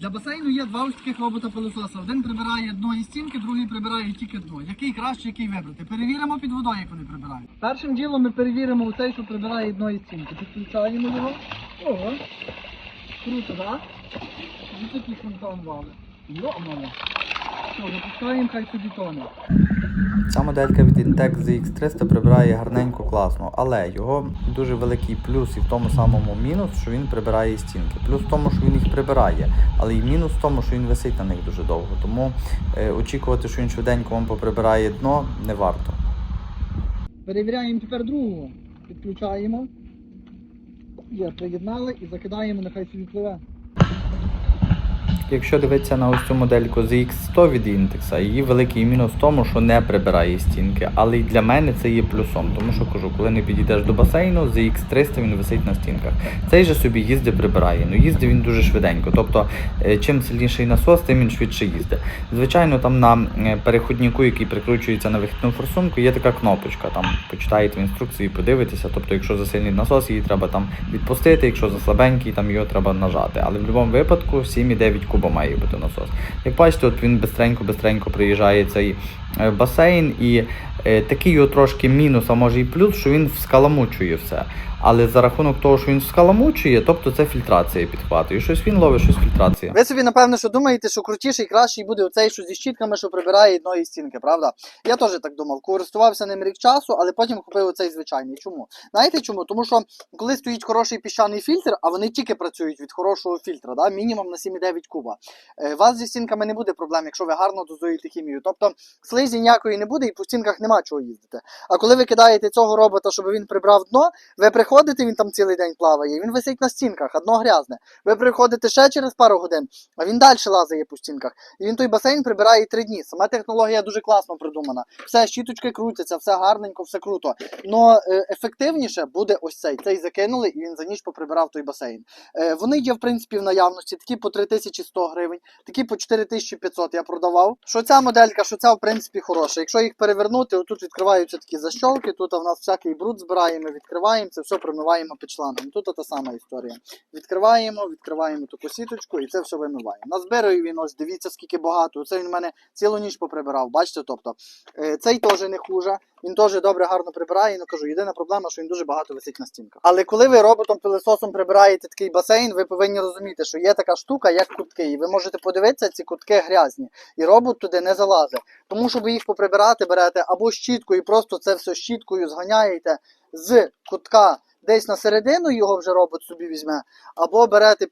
Для басейну є два ось таких робота пилососа. Один прибирає дно і стінки, другий прибирає тільки дно. Який краще, який вибрати? Перевіримо під водою, як вони прибирають. Першим ділом ми перевіримо цей, що прибирає дно і стінки. Підключаємо його. Ого. Круто, так? Ось такий фонтан вали. Йо, мама. Що, запускаємо, хай собі тоне. Ця моделька від Intex ZX300 прибирає гарненько класно, але його дуже великий плюс і в тому самому мінус, що він прибирає стінки. Плюс в тому, що він їх прибирає, але і мінус в тому, що він висить на них дуже довго. Тому е, очікувати, що він швиденько вам поприбирає дно, не варто. Перевіряємо тепер другого. Підключаємо. Є, приєднали і закидаємо, нехай собі пливе. Якщо дивитися на ось цю модельку ZX100 від Intex, її великий мінус в тому, що не прибирає стінки. Але й для мене це є плюсом, тому що кажу, коли не підійдеш до басейну, ZX300 він висить на стінках. Цей же собі їздить прибирає. Ну їздить він дуже швиденько. Тобто, е, чим сильніший насос, тим він швидше їздить. Звичайно, там на е, переходнику, який прикручується на вихідну форсунку, є така кнопочка. Там почитаєте в інструкції, подивитеся. Тобто, якщо за сильний насос, її треба там відпустити, якщо за слабенький, там його треба нажати. Але в будь-якому випадку 7,9 куба має бути насос. Як бачите, от він бистренько-бистренько приїжджає цей басейн, і е, такий його трошки мінус, а може і плюс, що він вскаламучує все. Але за рахунок того, що він вскаламучує, тобто це фільтрація підхватує. Щось він ловить, щось фільтрація. Ви собі, напевно, що думаєте, що крутіший, кращий буде оцей, що зі щітками, що прибирає дно і стінки, правда? Я теж так думав. Користувався ним рік часу, але потім купив оцей звичайний. Чому? Знаєте чому? Тому що коли стоїть хороший піщаний фільтр, а вони тільки працюють від хорошого фільтра, да? мінімум на 7,9 куба. Е, вас зі стінками не буде проблем, якщо ви гарно дозуєте хімію. Тобто слизі ніякої не буде і по стінках нема чого їздити. А коли ви кидаєте цього робота, щоб він прибрав дно, ви приходите, він там цілий день плаває, він висить на стінках, а дно грязне. Ви приходите ще через пару годин, а він далі лазає по стінках. І він той басейн прибирає три дні. Сама технологія дуже класно придумана. Все, щіточки крутяться, все гарненько, все круто. Но е, ефективніше буде ось цей. Цей закинули, і він за ніч поприбирав той басейн. Е, вони є, в принципі, в наявності. Такі по 3100 гривень, такі по 4500 я продавав. Що ця моделька, що ця, в принципі, хороша. Якщо їх перевернути, отут відкриваються такі защолки, тут в нас всякий бруд збираємо, відкриваємо, це все промиваємо під. Тут та сама історія. Відкриваємо, відкриваємо таку сіточку і це все вимиваємо. Назбираю він ось, дивіться, скільки багато. Це він в мене цілу ніч поприбирав. Бачите, тобто е, цей теж не хуже. Він теж добре гарно прибирає. Ну кажу, єдина проблема, що він дуже багато висить на стінках. Але коли ви роботом пилососом прибираєте такий басейн, ви повинні розуміти, що є така штука, як кутки. І ви можете подивитися, ці кутки грязні. І робот туди не залазить. Тому, щоб їх поприбирати, берете або щітку і просто це все щіткою зганяєте з кутка десь на середину його вже робот собі візьме, або берете